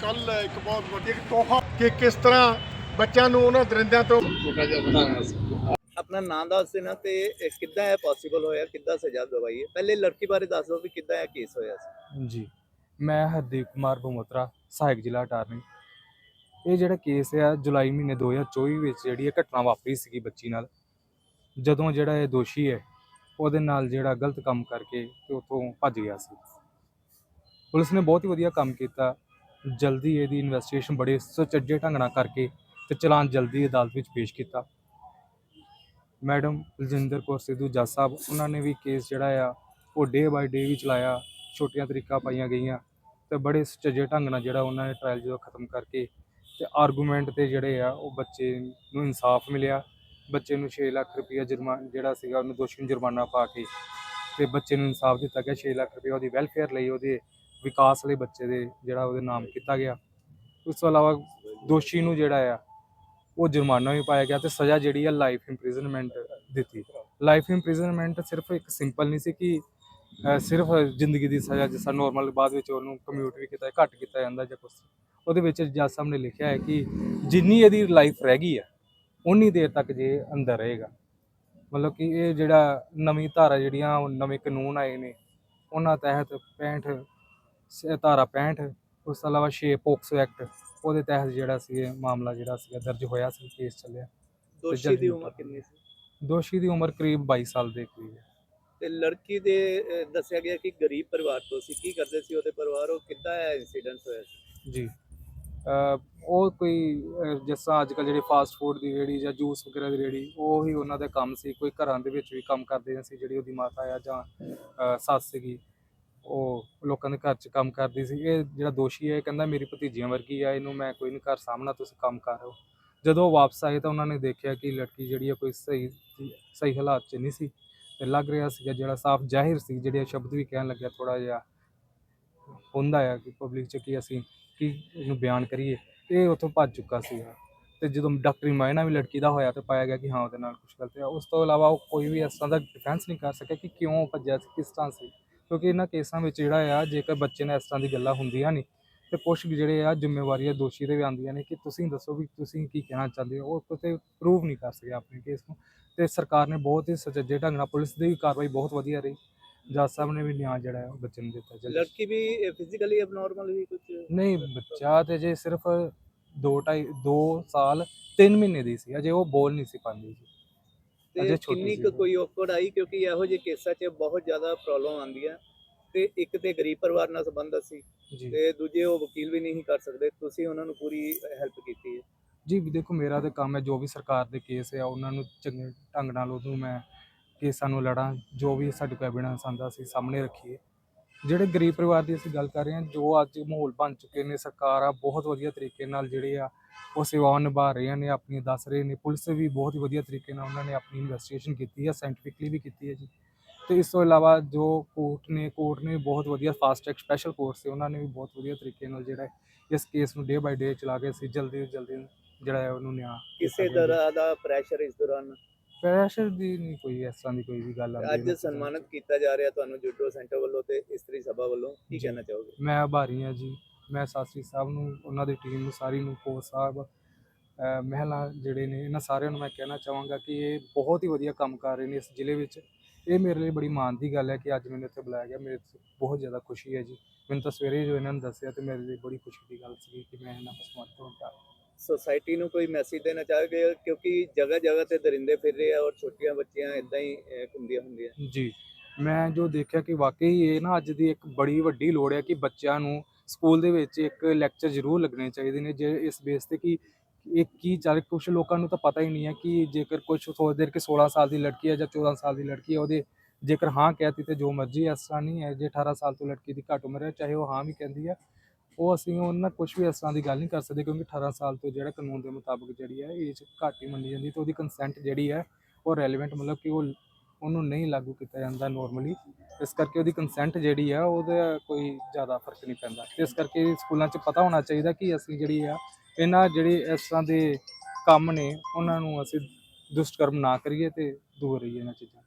ਕੱਲ ਇੱਕ ਬਹੁਤ ਵੱਡੀ ਇੱਕ ਤੋਹਫਾ ਕਿ ਕਿਸ ਤਰ੍ਹਾਂ ਬੱਚਿਆਂ ਨੂੰ ਉਹਨਾਂ ਦਰਿੰਦਿਆਂ ਤੋਂ ਆਪਣਾ ਨਾਮ ਦੱਸ ਦੇਣਾ ਤੇ ਇਹ ਕਿੱਦਾਂ ਇਹ ਪੋਸੀਬਲ ਹੋਇਆ ਕਿੱਦਾਂ ਸਜ਼ਾ ਦਵਾਈ ਹੈ? ਪਹਿਲੇ ਲੜਕੀ ਬਾਰੇ ਦੱਸ ਦਿਓ ਵੀ ਕਿੱਦਾਂ ਇਹ ਕੇਸ ਹੋਇਆ ਸੀ। ਜੀ ਮੈਂ ਹਰਦੀਪ ਕੁਮਾਰ ਬਮੋਤਰਾ ਸਹਾਇਕ ਜ਼ਿਲ੍ਹਾ ਅਟਾਰਨੀ। ਇਹ ਜਿਹੜਾ ਕੇਸ ਆ ਜੁਲਾਈ ਮਹੀਨੇ 2024 ਵਿੱਚ ਜਿਹੜੀ ਇਹ ਘਟਨਾ ਵਾਪਰੀ ਸੀਗੀ ਬੱਚੀ ਨਾਲ। ਜਦੋਂ ਜਿਹੜਾ ਇਹ ਦੋਸ਼ੀ ਹੈ ਉਹਦੇ ਨਾਲ ਜਿਹੜਾ ਗਲਤ ਕੰਮ ਕਰਕੇ ਤੇ ਉੱਥੋਂ ਭੱਜ ਗਿਆ ਸੀ। ਪੁਲਿਸ ਨੇ ਬਹੁਤ ਹੀ ਵਧੀਆ ਕੰਮ ਕੀਤਾ। ਜਲਦੀ ਇਹਦੀ ਇਨਵੈਸਟੀਗੇਸ਼ਨ ਬੜੇ ਸੁਚੱਜੇ ਢੰਗ ਨਾਲ ਕਰਕੇ ਤੇ ਚਲਾਨ ਜਲਦੀ ਅਦਾਲਤ ਵਿੱਚ ਪੇਸ਼ ਕੀਤਾ। ਮੈਡਮ ਬਲਜਿੰਦਰ ਕੌਰ ਸਿੱਧੂ ਜੱਜ ਸਾਹਿਬ, ਉਹਨਾਂ ਨੇ ਵੀ ਕੇਸ ਜਿਹੜਾ ਆ, ਉਹ ਡੇ ਬਾਈ ਡੇ ਵੀ ਚਲਾਇਆ, ਛੋਟੀਆਂ ਤਰੀਕਾਂ ਪਾਈਆਂ ਗਈਆਂ ਤੇ ਬੜੇ ਸੁਚੱਜੇ ਢੰਗ ਨਾਲ ਜਿਹੜਾ ਉਹਨਾਂ ਨੇ ਟ੍ਰਾਇਲ ਜਦੋਂ ਖਤਮ ਕਰਕੇ ਤੇ ਆਰਗੂਮੈਂਟ ਤੇ ਜਿਹੜੇ ਆ, ਉਹ ਬੱਚੇ ਨੂੰ ਇਨਸਾਫ ਮਿਲਿਆ। ਬੱਚੇ ਨੂੰ 6 ਲੱਖ ਰੁਪਇਆ ਜੁਰਮਾਨਾ ਜਿਹੜਾ ਸੀਗਾ ਉਹਨੂੰ ਦੋਸ਼ੀ ਨੂੰ ਜੁਰਮਾਨਾ ਪਾ ਕੇ ਤੇ ਬੱਚੇ ਨੂੰ ਇਨਸਾਫ ਦਿੱਤਾ ਗਿਆ। 6 ਲੱਖ ਰੁਪਇਆ ਉਹਦੀ ਵੈਲਫੇਅਰ ਲਈ ਉਹਦੇ ਵਿਕਾਸ ਲਈ ਬੱਚੇ ਦੇ ਜਿਹੜਾ ਉਹਦੇ ਨਾਮ ਕੀਤਾ ਗਿਆ। ਉਸ ਤੋਂ ਇਲਾਵਾ ਦੋਸ਼ੀ ਨੂੰ ਜਿਹੜਾ ਆ, ਉਹ ਜੁਰਮਾਨਾ ਵੀ ਪਾਇਆ ਗਿਆ ਤੇ ਸਜ਼ਾ ਜਿਹੜੀ ਆ ਲਾਈਫ ਇੰਪ੍ਰਿਜ਼ਨਮੈਂਟ ਦਿੱਤੀ। ਲਾਈਫ ਇੰਪ੍ਰਿਜ਼ਨਮੈਂਟ ਸਿਰਫ ਇੱਕ ਸਿੰਪਲ ਨਹੀਂ ਸੀ ਕਿ ਸਿਰਫ ਜ਼ਿੰਦਗੀ ਦੀ ਸਜ਼ਾ ਜਿਸ ਤਰ੍ਹਾਂ ਨਾਰਮਲ ਬਾਅਦ ਵਿੱਚ ਉਹਨੂੰ ਕਮਿਊਟ ਵੀ ਕੀਤਾ, ਘੱਟ ਕੀਤਾ ਜਾਂਦਾ ਜਾਂ ਕੁਝ ਉਹਦੇ ਵਿੱਚ ਜੱਜ ਸਾਹਿਬ ਨੇ ਲਿਖਿਆ ਹੈ ਕਿ ਜਿੰਨੀ ਇਹਦੀ ਲਾਈਫ ਰਹਿ ਗਈ ਹੈ ਉਨੀ ਦੇਰ ਤੱਕ ਜੇ ਅੰਦਰ ਰਹੇਗਾ। ਮਤਲਬ ਕਿ ਇਹ ਜਿਹੜਾ ਨਵੀਂ ਧਾਰਾ ਜਿਹੜੀਆਂ ਉਹ ਨਵੇਂ ਕਾਨੂੰਨ ਆਏ ਨੇ, ਉਹਨਾਂ ਤਹਿਤ 65 ਸ- ਧਾਰਾ 65 ਉਸ ਤੋਂ ਇਲਾਵਾ 6 ਪੋਕਸੋ ਐਕਟ ਉਹਦੇ ਤਹਿਤ ਜਿਹੜਾ ਸੀ ਇਹ ਮਾਮਲਾ ਜਿਹੜਾ ਸੀਗਾ ਦਰਜ ਹੋਇਆ ਸੀ ਕੇਸ ਚੱਲਿਆ। ਦੋਸ਼ੀ ਦੀ ਉਮਰ ਕਿੰਨੀ ਸੀ? ਦੋਸ਼ੀ ਦੀ ਉਮਰ ਕਰੀਬ 22 ਸਾਲ ਦੇ ਕਰੀਬ ਹੈ। ਤੇ ਲੜਕੀ ਦੇ ਅਹ, ਦੱਸਿਆ ਗਿਆ ਕਿ ਗਰੀਬ ਪਰਿਵਾਰ ਤੋਂ ਸੀ। ਕੀ ਕਰਦੇ ਸੀ ਉਹਦੇ ਪਰਿਵਾਰ? ਉਹ ਕਿੱਦਾਂ ਇਹ ਇਨਸੀਡੈਂਟ ਹੋਇਆ ਸੀ? ਜੀ। ਅਹ ਉਹ ਕੋਈ ਅਹ ਜਿਸ ਤਰ੍ਹਾਂ ਅੱਜ ਕੱਲ੍ਹ ਜਿਹੜੀ ਫਾਸਟ ਫੂਡ ਦੀ ਰੇੜੀ ਜਾਂ ਜੂਸ ਵਗੈਰਾ ਦੀ ਰੇੜੀ ਉਹ ਹੀ ਉਹਨਾਂ ਦਾ ਕੰਮ ਸੀ। ਕੋਈ ਘਰਾਂ ਦੇ ਵਿੱਚ ਵੀ ਕੰਮ ਕਰਦੇ ਸੀ ਜਿਹੜੀ ਉਹਦੀ ਮਾਤਾ ਆ ਜਾਂ ਅਹ ਸੱਸ ਸੀਗੀ। ਉਹ ਲੋਕਾਂ ਦੇ ਘਰ 'ਚ ਕੰਮ ਕਰਦੀ ਸੀ। ਇਹ ਜਿਹੜਾ ਦੋਸ਼ੀ ਹੈ, ਇਹ ਕਹਿੰਦਾ ਮੇਰੀ ਭਤੀਜੀਆਂ ਵਰਗੀ ਆ, ਇਹਨੂੰ ਮੈਂ ਕੋਈ ਨਹੀਂ ਘਰ ਸਾਹਮਣਾ, ਤੁਸੀਂ ਕੰਮ ਕਰ ਰਹੇ ਹੋ ਜਦੋਂ ਉਹ ਵਾਪਸ ਆਏ ਤਾਂ ਉਹਨਾਂ ਨੇ ਦੇਖਿਆ ਕਿ ਲੜਕੀ ਜਿਹੜੀ ਹੈ ਕੋਈ ਸਹੀ ਸਹੀ ਹਾਲਾਤ 'ਚ ਨਹੀਂ ਸੀ ਤੇ ਲੱਗ ਰਿਹਾ ਸੀਗਾ ਜਿਹੜਾ ਸਾਫ਼ ਜ਼ਾਹਿਰ ਸੀ, ਜਿਹੜੇ ਸ਼ਬਦ ਵੀ ਕਹਿਣ ਲੱਗਿਆ ਥੋੜਾ ਜਿਹਾ ਹੁੰਦਾ ਆ ਕਿ ਪਬਲਿਕ 'ਚ ਕਿ ਅਸੀਂ ਕੀ ਇਹਨੂੰ ਬਿਆਨ ਕਰੀਏ। ਇਹ ਉੱਥੋਂ ਭੱਜ ਚੁੱਕਾ ਸੀਗਾ ਤੇ ਜਦੋਂ ਡਾਕਟਰੀ ਮਾਇਨਾ ਵੀ ਲੜਕੀ ਦਾ ਹੋਇਆ ਤੇ ਪਾਇਆ ਗਿਆ ਕਿ ਹਾਂ, ਉਹਦੇ ਨਾਲ ਕੁਝ ਗਲਤ ਹੈ ਉਸ ਤੋਂ ਇਲਾਵਾ ਉਹ ਕੋਈ ਵੀ ਇਸ ਤਰ੍ਹਾਂ ਦਾ ਡਿਫੈਂਸ ਨਹੀਂ ਕਰ ਸਕਿਆ ਕਿ ਕਿਉਂ ਭੱਜਿਆ ਸੀ, ਕਿਸ ਤਰ੍ਹਾਂ ਸੀ। ਕਿਉਂਕਿ ਇਹਨਾਂ ਕੇਸਾਂ ਵਿੱਚ ਜਿਹੜਾ ਆ ਜੇਕਰ ਬੱਚੇ ਨਾਲ ਇਸ ਤਰ੍ਹਾਂ ਦੀ ਗੱਲਾਂ ਹੁੰਦੀਆਂ ਨੇ ਤੇ ਕੁਝ ਜਿਹੜੇ ਆ ਜ਼ਿੰਮੇਵਾਰੀਆਂ ਦੋਸ਼ੀ ਦੇ ਵੀ ਆਉਂਦੀਆਂ ਨੇ ਕਿ ਤੁਸੀਂ ਦੱਸੋ ਵੀ ਤੁਸੀਂ ਕੀ ਕਹਿਣਾ ਚਾਹੁੰਦੇ ਹੋ? ਉਹ ਕਿਤੇ ਪ੍ਰੂਵ ਨਹੀਂ ਕਰ ਸਕਿਆ ਆਪਣੇ ਕੇਸ ਨੂੰ। ਤੇ ਸਰਕਾਰ ਨੇ ਬਹੁਤ ਹੀ ਸੁਚੱਜੇ ਢੰਗ ਨਾਲ ਪੁਲਿਸ ਦੀ ਵੀ ਕਾਰਵਾਈ ਬਹੁਤ ਵਧੀਆ ਰਹੀ। ਜੱਜ ਸਾਹਿਬ ਨੇ ਵੀ ਨਿਆਂ ਜਿਹੜਾ ਹੈ ਉਹ ਬੱਚੇ ਨੂੰ ਦਿੱਤਾ ਜਲਦੀ। ਲੜਕੀ ਵੀ ਫਿਜ਼ੀਕਲੀ ਅਬਨੋਰਮਲ ਵੀ ਕੁਝ ਨਹੀਂ ਬੱਚਾ ਤੇ ਜੇ ਸਿਰਫ 2 ਢਾਈ 2 ਸਾਲ 3 ਮਹੀਨੇ ਦੀ ਸੀ। ਅਜੇ ਉਹ ਬੋਲ ਨਹੀਂ ਸੀ ਪਾਉਂਦੀ ਜੀ ਤੇ ਕਿੰਨੀ ਕੁ। ਕੋਈ ਔਕੜ ਆਈ? ਕਿਉਂਕਿ ਇਹੋ ਜਿਹੇ ਕੇਸਾਂ 'ਚ ਬਹੁਤ ਜ਼ਿਆਦਾ ਪ੍ਰੋਬਲਮ ਆਉਂਦੀਆਂ। ਤੇ ਇੱਕ ਤੇ ਗਰੀਬ ਪਰਿਵਾਰ ਨਾਲ ਸੰਬੰਧਤ ਸੀ ਤੇ ਦੂਜੇ ਉਹ ਵਕੀਲ ਵੀ ਨਹੀਂ ਕਰ ਸਕਦੇ। ਤੁਸੀਂ ਉਹਨਾਂ ਨੂੰ ਪੂਰੀ ਹੈਲਪ ਕੀਤੀ ਹੈ। ਜੀ ਦੇਖੋ ਮੇਰਾ ਤਾਂ ਕੰਮ ਹੈ ਜੋ ਵੀ ਸਰਕਾਰ ਦੇ ਕੇਸ ਆ ਉਹਨਾਂ ਨੂੰ ਚੰਗੇ ਢੰਗ ਨਾਲ ਉਹਨੂੰ ਮੈਂ ਕੇਸਾਂ ਨੂੰ ਲੜਾਂ ਜੋ ਵੀ ਸਾਡੇ ਕੋਲ ਐਵੀਡੈਂਸ ਆਂਦਾ ਸੀ ਸਾਹਮਣੇ ਰੱਖੀਏ। ਜਿਹੜੇ ਗਰੀਬ ਪਰਿਵਾਰ ਦੀ ਅਸੀਂ ਗੱਲ ਕਰ ਰਹੇ ਹਾਂ ਜੋ ਅੱਜ ਮਾਹੌਲ ਬਣ ਚੁੱਕੇ ਨੇ ਸਰਕਾਰ ਆ ਬਹੁਤ ਵਧੀਆ ਤਰੀਕੇ ਨਾਲ ਜਿਹੜੇ ਆ ਉਹ ਸੇਵਾਵਾਂ ਨਿਭਾ ਰਹੀਆਂ ਨੇ ਆਪਣੀਆਂ ਦੱਸ ਰਹੇ ਨੇ। ਪੁਲਿਸ ਵੀ ਬਹੁਤ ਹੀ ਵਧੀਆ ਤਰੀਕੇ ਨਾਲ ਉਹਨਾਂ ਨੇ ਆਪਣੀ ਇਨਵੈਸਟੀਗੇਸ਼ਨ ਕੀਤੀ ਹੈ ਸਾਇੰਟੀਫਿਕਲੀ ਵੀ ਕੀਤੀ ਹੈ ਜੀ। ਤੇ ਇਸ ਤੋਂ ਇਲਾਵਾ ਜੋ ਕੋਰਟ ਨੇ ਕੋਰਟ ਨੇ ਬਹੁਤ ਵਧੀਆ ਫਾਸਟ ਟਰੈਕ ਸਪੈਸ਼ਲ ਕੋਰਟ ਸੀ ਉਹਨਾਂ ਨੇ ਵੀ ਬਹੁਤ ਵਧੀਆ ਤਰੀਕੇ ਨਾਲ ਜਿਹੜਾ ਇਸ ਕੇਸ ਨੂੰ ਡੇ ਬਾਈ ਡੇ ਚਲਾ ਕੇ ਅਸੀਂ ਜਲਦੀ ਤੋਂ ਜਲਦੀ ਜਿਹੜਾ ਹੈ ਉਹਨੂੰ ਨਿਆਂ ਕਿਸੇ ਤਰ੍ਹਾਂ ਦਾ ਪ੍ਰੈਸ਼ਰ ਇਸ ਦੌਰਾਨ? ਪ੍ਰੈਸ਼ਰ ਦੀ ਨਹੀਂ ਕੋਈ ਇਸ ਤਰ੍ਹਾਂ ਦੀ ਕੋਈ ਵੀ ਗੱਲ ਆਉਂਦੀ ਅੱਜ ਸਨਮਾਨਿਤ ਕੀਤਾ ਜਾ ਰਿਹਾ ਤੁਹਾਨੂੰ ਜੁਡੋ ਸੈਂਟਰ ਵੱਲੋਂ ਤੇ ਇਸਤਰੀ ਸਭਾ ਵੱਲੋਂ ਕੀ। ਕਹਿਣਾ ਚਾਹੋਗੇ? ਮੈਂ ਆਭਾਰੀ ਹਾਂ ਜੀ। ਮੈਂ ਸਾਸਰੀ ਸਾਹਿਬ ਨੂੰ ਉਹਨਾਂ ਦੀ ਟੀਮ ਨੂੰ ਸਾਰੀ ਨੂੰ ਕੋਚ ਸਾਹਿਬ ਮਹਿਲਾ ਜਿਹੜੇ ਨੇ ਇਹਨਾਂ ਸਾਰਿਆਂ ਨੂੰ ਮੈਂ ਕਹਿਣਾ ਚਾਹਾਂਗਾ ਕਿ ਇਹ ਬਹੁਤ ਹੀ ਵਧੀਆ ਕੰਮ ਕਰ ਰਹੇ ਨੇ ਇਸ ਜ਼ਿਲ੍ਹੇ ਵਿੱਚ। ਇਹ ਮੇਰੇ ਲਈ ਬੜੀ ਮਾਣ ਦੀ ਗੱਲ ਹੈ ਕਿ ਅੱਜ ਮੈਨੂੰ ਇੱਥੇ ਬੁਲਾਇਆ ਗਿਆ। ਮੇਰੇ ਬਹੁਤ ਜ਼ਿਆਦਾ ਖੁਸ਼ੀ ਹੈ ਜੀ। ਮੈਨੂੰ ਤਾਂ ਸਵੇਰੇ ਜੋ ਇਹਨਾਂ ਨੇ ਦੱਸਿਆ ਤੇ ਮੇਰੇ ਲਈ ਬੜੀ ਖੁਸ਼ੀ ਦੀ ਗੱਲ ਸੀ ਕਿ ਮੈਂ ਇਹਨਾਂ ਨੂੰ ਸਮਰਥ ਹੁੰਦਾ ਸੋਸਾਇਟੀ ਨੂੰ ਕੋਈ ਮੈਸੇਜ ਦੇਣਾ ਚਾਹੋਗੇ? ਕਿਉਂਕਿ ਜਗ੍ਹਾ ਜਗ੍ਹਾ ਤੇ ਦਰਿੰਦੇ ਫਿਰ ਰਹੇ ਆ ਔਰ ਛੋਟੀਆਂ ਬੱਚੀਆਂ ਇਦਾਂ ਹੀ ਅਹ, ਘੁੰਮਦੀਆਂ ਹੁੰਦੀਆਂ। ਜੀ। ਮੈਂ ਜੋ ਦੇਖਿਆ ਕਿ ਵਾਕਈ ਇਹ ਨਾ ਅੱਜ ਦੀ ਇੱਕ ਬੜੀ ਵੱਡੀ ਲੋੜ ਹੈ ਕਿ ਬੱਚਿਆਂ ਨੂੰ ਸਕੂਲ ਦੇ ਵਿੱਚ ਇੱਕ ਲੈਕਚਰ ਜ਼ਰੂਰ ਲੱਗਣੇ ਚਾਹੀਦੇ ਨੇ ਜੇ ਇਸ ਬੇਸ ਤੇ ਕਿ ਇਹ ਕੀ ਚੱਲ ਕੁਝ ਲੋਕਾਂ ਨੂੰ ਤਾਂ ਪਤਾ ਹੀ ਨਹੀਂ ਹੈ ਕਿ ਜੇਕਰ ਕੁਝ ਸੋਚਦੇ ਨੇ ਕਿ 16 ਸਾਲ ਦੀ ਲੜਕੀ ਹੈ ਜਾਂ 14 ਸਾਲ ਦੀ ਲੜਕੀ ਹੈ ਉਹਦੇ ਜੇਕਰ ਹਾਂ ਕਹਿਤੀ ਤੇ ਜੋ ਮਰਜ਼ੀ ਹੈ, ਇਸ ਤਰ੍ਹਾਂ ਨਹੀਂ ਹੈ ਜੇ 18 ਸਾਲ ਤੋਂ ਲੜਕੀ ਦੀ ਘੱਟ ਉਮਰ ਹੈ ਚਾਹੇ ਉਹ ਹਾਂ ਵੀ ਕਹਿੰਦੀ ਹੈ ਉਹ ਅਸੀਂ ਉਹਨਾਂ ਨਾਲ ਕੁਝ ਵੀ ਇਸ ਤਰ੍ਹਾਂ ਦੀ ਗੱਲ ਨਹੀਂ ਕਰ ਸਕਦੇ ਕਿਉਂਕਿ 18 ਸਾਲ ਤੋਂ ਜਿਹੜਾ ਕਾਨੂੰਨ ਦੇ ਮੁਤਾਬਕ ਜਿਹੜੀ ਹੈ ਏਜ ਘੱਟ ਹੀ ਮੰਨੀ ਜਾਂਦੀ ਤੇ ਉਹਦੀ ਕੰਸੈਂਟ ਜਿਹੜੀ ਹੈ, ਉਹ ਰੈਲੇਵੈਂਟ ਮਤਲਬ ਕਿ ਉਹ ਉਹਨੂੰ ਨਹੀਂ ਲਾਗੂ ਕੀਤਾ ਜਾਂਦਾ ਨਾਰਮਲੀ ਇਸ ਕਰਕੇ ਉਹਦੀ ਕੰਸੈਂਟ ਜਿਹੜੀ ਆ ਉਹਦਾ ਕੋਈ ਜ਼ਿਆਦਾ ਫ਼ਰਕ ਨਹੀਂ ਪੈਂਦਾ। ਇਸ ਕਰਕੇ ਸਕੂਲਾਂ 'ਚ ਪਤਾ ਹੋਣਾ ਚਾਹੀਦਾ ਕਿ ਅਸੀਂ ਜਿਹੜੀ ਆ, ਇਹਨਾਂ ਜਿਹੜੇ ਇਸ ਤਰ੍ਹਾਂ ਦੇ ਕੰਮ ਨੇ, ਉਹਨਾਂ ਨੂੰ ਅਸੀਂ ਦੁਸ਼ਟਕਰਮ ਨਾ ਕਰੀਏ ਤੇ ਦੂਰ ਰਹੀਏ ਇਹਨਾਂ ਚੀਜ਼ਾਂ